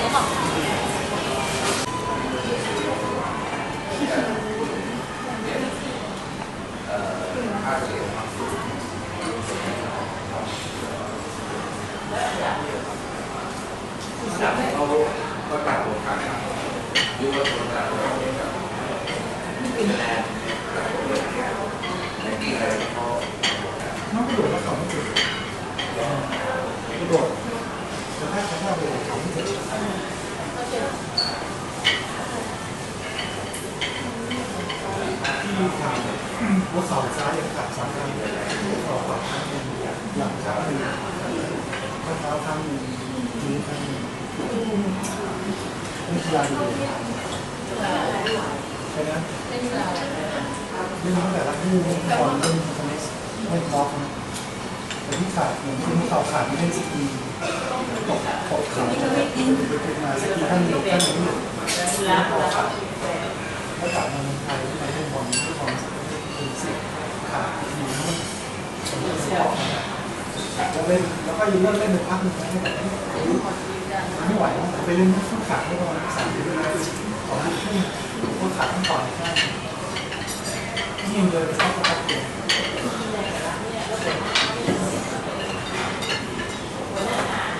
โต๊ะเไปเขาไม่เจ็บที่ทำหัวเข่าซ้ายยังตัดสองครั้งหัวเข่าขวาครั้งหนึ่งหลังครั้งหนึ่งข้อเท้าครั้งหนึ่งนิ้วครั้งหนึ่งนี่กีฬาดีใช่ไหมเล่นกีฬาอะไรเรื่องตั้งแต่รักลูกเล่นบอลเล่นเทนนิสเล่นกอล์ฟนะแต่ที่ ขาดเหมือนที่เขาขาดไม่เล่นสกีตกตกขาจะแบบเป็นมาสกีท่านเดียวท่านเดียวแล้วขาดแล้วกลับมาเมืองไทยที่มาเล่นบอลเล่นบอลเป็นสิบขาดอยู่นั่นมันเสียแล้วเล่นแล้วก็ยืนเล่นเล่นในพักหนึ่งให้แบบไม่ไหวไปเล่นฟุตขาดได้ประมาณสามเดือนสองเดือนครึ่งฟุตขาดต้องต่อยข้ยิ่งเลยไปเข้าประตู